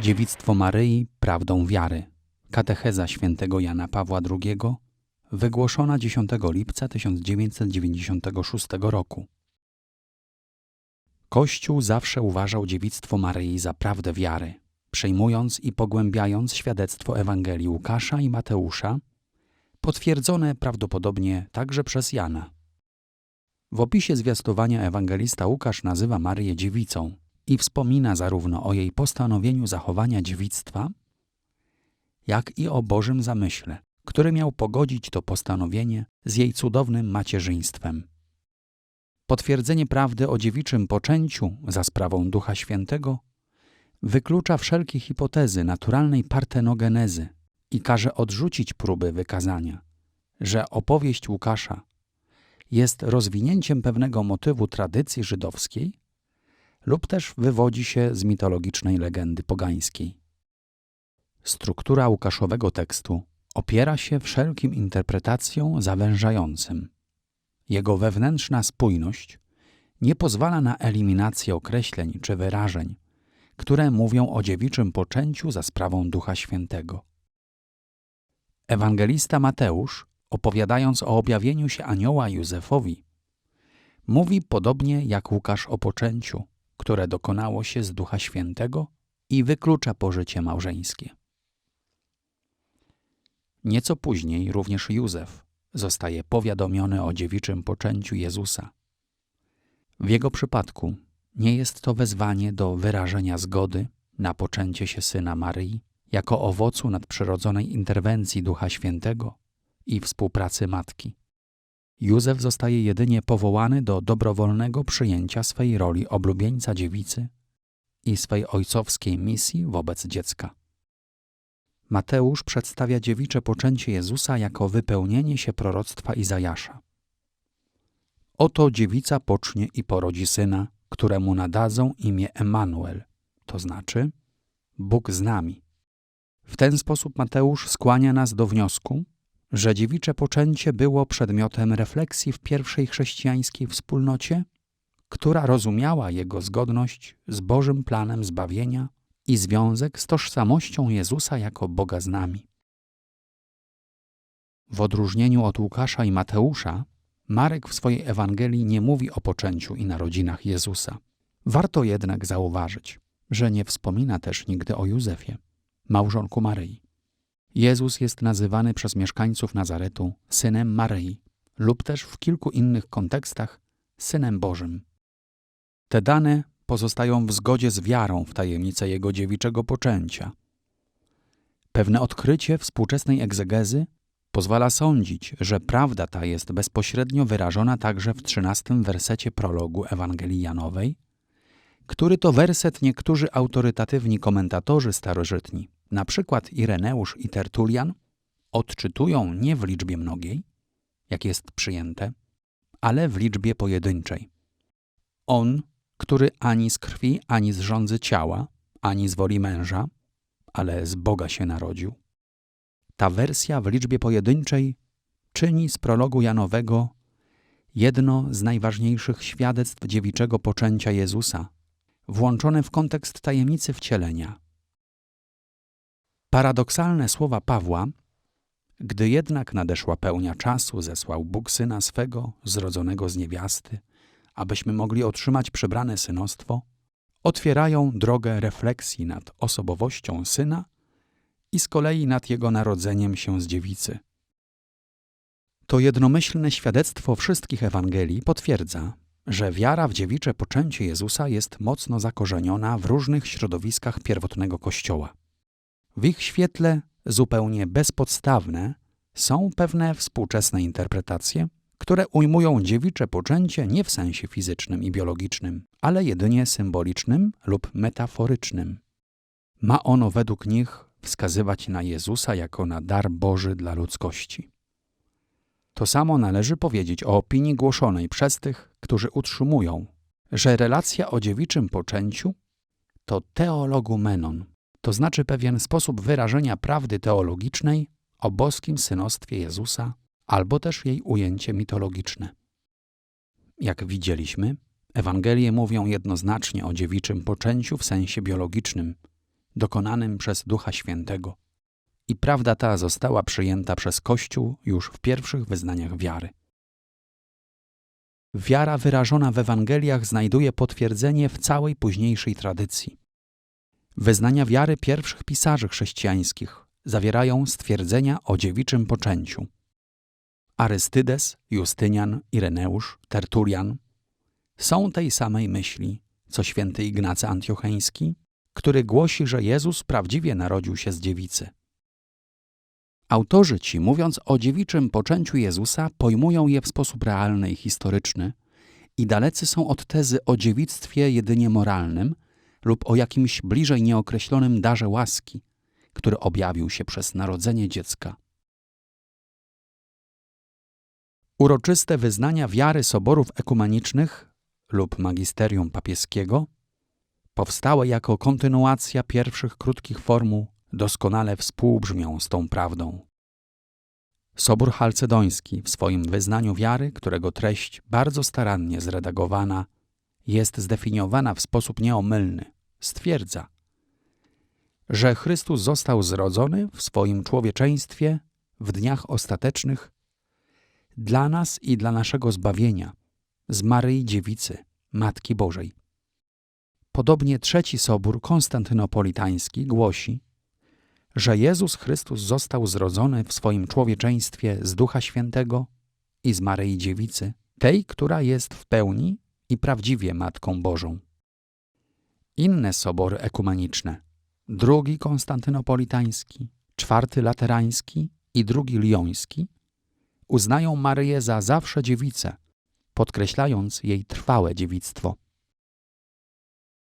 Dziewictwo Maryi prawdą wiary. Katecheza świętego Jana Pawła II, wygłoszona 10 lipca 1996 roku. Kościół zawsze uważał dziewictwo Maryi za prawdę wiary, przejmując i pogłębiając świadectwo Ewangelii Łukasza i Mateusza, potwierdzone prawdopodobnie także przez Jana. W opisie zwiastowania ewangelista Łukasz nazywa Maryję dziewicą i wspomina zarówno o jej postanowieniu zachowania dziewictwa, jak i o Bożym zamyśle, który miał pogodzić to postanowienie z jej cudownym macierzyństwem. Potwierdzenie prawdy o dziewiczym poczęciu za sprawą Ducha Świętego wyklucza wszelkie hipotezy naturalnej partenogenezy i każe odrzucić próby wykazania, że opowieść Łukasza jest rozwinięciem pewnego motywu tradycji żydowskiej lub też wywodzi się z mitologicznej legendy pogańskiej. Struktura Łukaszowego tekstu opiera się wszelkim interpretacjom zawężającym. Jego wewnętrzna spójność nie pozwala na eliminację określeń czy wyrażeń, które mówią o dziewiczym poczęciu za sprawą Ducha Świętego. Ewangelista Mateusz, opowiadając o objawieniu się anioła Józefowi, mówi podobnie jak Łukasz o poczęciu, które dokonało się z Ducha Świętego i wyklucza pożycie małżeńskie. Nieco później również Józef zostaje powiadomiony o dziewiczym poczęciu Jezusa. W jego przypadku nie jest to wezwanie do wyrażenia zgody na poczęcie się syna Maryi jako owocu nadprzyrodzonej interwencji Ducha Świętego i współpracy matki. Józef zostaje jedynie powołany do dobrowolnego przyjęcia swej roli oblubieńca dziewicy i swej ojcowskiej misji wobec dziecka. Mateusz przedstawia dziewicze poczęcie Jezusa jako wypełnienie się proroctwa Izajasza. Oto dziewica pocznie i porodzi syna, któremu nadadzą imię Emanuel, to znaczy Bóg z nami. W ten sposób Mateusz skłania nas do wniosku, że dziewicze poczęcie było przedmiotem refleksji w pierwszej chrześcijańskiej wspólnocie, która rozumiała jego zgodność z Bożym planem zbawienia i związek z tożsamością Jezusa jako Boga z nami. W odróżnieniu od Łukasza i Mateusza, Marek w swojej Ewangelii nie mówi o poczęciu i narodzinach Jezusa. Warto jednak zauważyć, że nie wspomina też nigdy o Józefie, małżonku Maryi. Jezus jest nazywany przez mieszkańców Nazaretu synem Maryi lub też w kilku innych kontekstach synem Bożym. Te dane pozostają w zgodzie z wiarą w tajemnicę jego dziewiczego poczęcia. Pewne odkrycie współczesnej egzegezy pozwala sądzić, że prawda ta jest bezpośrednio wyrażona także w trzynastym wersecie prologu Ewangelii Janowej, który to werset niektórzy autorytatywni komentatorzy starożytni, na przykład Ireneusz i Tertulian, odczytują nie w liczbie mnogiej, jak jest przyjęte, ale w liczbie pojedynczej. On, który ani z krwi, ani z rządzy ciała, ani z woli męża, ale z Boga się narodził. Ta wersja w liczbie pojedynczej czyni z prologu Janowego jedno z najważniejszych świadectw dziewiczego poczęcia Jezusa, włączone w kontekst tajemnicy wcielenia. Paradoksalne słowa Pawła, gdy jednak nadeszła pełnia czasu, zesłał Bóg syna swego, zrodzonego z niewiasty, abyśmy mogli otrzymać przybrane synostwo, otwierają drogę refleksji nad osobowością syna i z kolei nad jego narodzeniem się z dziewicy. To jednomyślne świadectwo wszystkich Ewangelii potwierdza, że wiara w dziewicze poczęcie Jezusa jest mocno zakorzeniona w różnych środowiskach pierwotnego Kościoła. W ich świetle zupełnie bezpodstawne są pewne współczesne interpretacje, które ujmują dziewicze poczęcie nie w sensie fizycznym i biologicznym, ale jedynie symbolicznym lub metaforycznym. Ma ono według nich wskazywać na Jezusa jako na dar Boży dla ludzkości. To samo należy powiedzieć o opinii głoszonej przez tych, którzy utrzymują, że relacja o dziewiczym poczęciu to teologumenon, to znaczy pewien sposób wyrażenia prawdy teologicznej o boskim synostwie Jezusa, albo też jej ujęcie mitologiczne. Jak widzieliśmy, Ewangelie mówią jednoznacznie o dziewiczym poczęciu w sensie biologicznym, dokonanym przez Ducha Świętego. I prawda ta została przyjęta przez Kościół już w pierwszych wyznaniach wiary. Wiara wyrażona w Ewangeliach znajduje potwierdzenie w całej późniejszej tradycji. Wyznania wiary pierwszych pisarzy chrześcijańskich zawierają stwierdzenia o dziewiczym poczęciu. Arystydes, Justynian, Ireneusz, Tertulian są tej samej myśli, co święty Ignacy Antiocheński, który głosi, że Jezus prawdziwie narodził się z dziewicy. Autorzy ci, mówiąc o dziewiczym poczęciu Jezusa, pojmują je w sposób realny i historyczny i dalecy są od tezy o dziewictwie jedynie moralnym lub o jakimś bliżej nieokreślonym darze łaski, który objawił się przez narodzenie dziecka. Uroczyste wyznania wiary soborów ekumenicznych lub magisterium papieskiego powstałe jako kontynuacja pierwszych krótkich formuł doskonale współbrzmią z tą prawdą. Sobór Chalcedoński w swoim wyznaniu wiary, którego treść bardzo starannie zredagowana, jest zdefiniowana w sposób nieomylny, stwierdza, że Chrystus został zrodzony w swoim człowieczeństwie w dniach ostatecznych dla nas i dla naszego zbawienia z Maryi Dziewicy, Matki Bożej. Podobnie trzeci sobór konstantynopolitański głosi, że Jezus Chrystus został zrodzony w swoim człowieczeństwie z Ducha Świętego i z Maryi Dziewicy, tej, która jest w pełni i prawdziwie Matką Bożą. Inne sobory ekumeniczne, drugi konstantynopolitański, czwarty laterański i drugi lioński, uznają Maryję za zawsze dziewicę, podkreślając jej trwałe dziewictwo.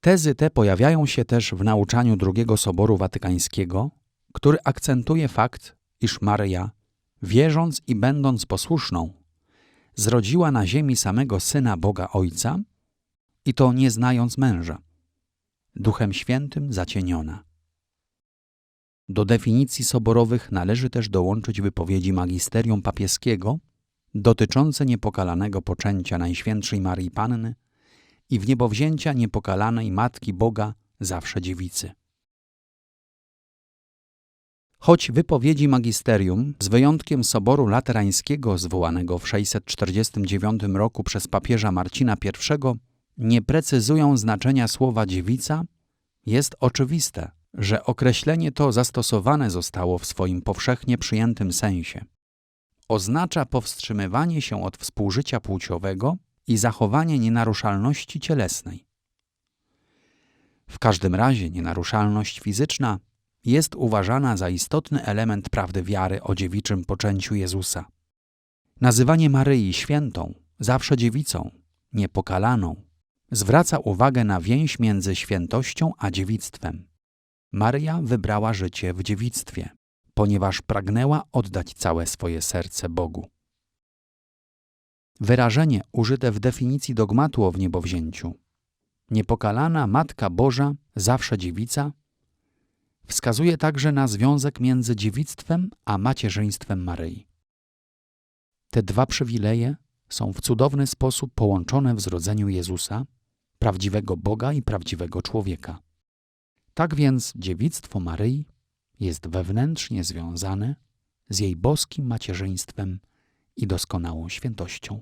Tezy te pojawiają się też w nauczaniu drugiego Soboru Watykańskiego, który akcentuje fakt, iż Maryja, wierząc i będąc posłuszną, zrodziła na ziemi samego Syna Boga Ojca i to nie znając męża, Duchem Świętym zacieniona. Do definicji soborowych należy też dołączyć wypowiedzi magisterium papieskiego dotyczące niepokalanego poczęcia Najświętszej Marii Panny i wniebowzięcia niepokalanej Matki Boga zawsze dziewicy. Choć wypowiedzi magisterium, z wyjątkiem Soboru Laterańskiego zwołanego w 649 roku przez papieża Marcina I, nie precyzują znaczenia słowa dziewica, jest oczywiste, że określenie to zastosowane zostało w swoim powszechnie przyjętym sensie. Oznacza powstrzymywanie się od współżycia płciowego i zachowanie nienaruszalności cielesnej. W każdym razie nienaruszalność fizyczna jest uważana za istotny element prawdy wiary o dziewiczym poczęciu Jezusa. Nazywanie Maryi świętą, zawsze dziewicą, niepokalaną, zwraca uwagę na więź między świętością a dziewictwem. Maria wybrała życie w dziewictwie, ponieważ pragnęła oddać całe swoje serce Bogu. Wyrażenie użyte w definicji dogmatu o wniebowzięciu niepokalana Matka Boża, zawsze dziewica, wskazuje także na związek między dziewictwem a macierzyństwem Maryi. Te dwa przywileje są w cudowny sposób połączone w zrodzeniu Jezusa, prawdziwego Boga i prawdziwego człowieka. Tak więc dziewictwo Maryi jest wewnętrznie związane z jej boskim macierzyństwem i doskonałą świętością.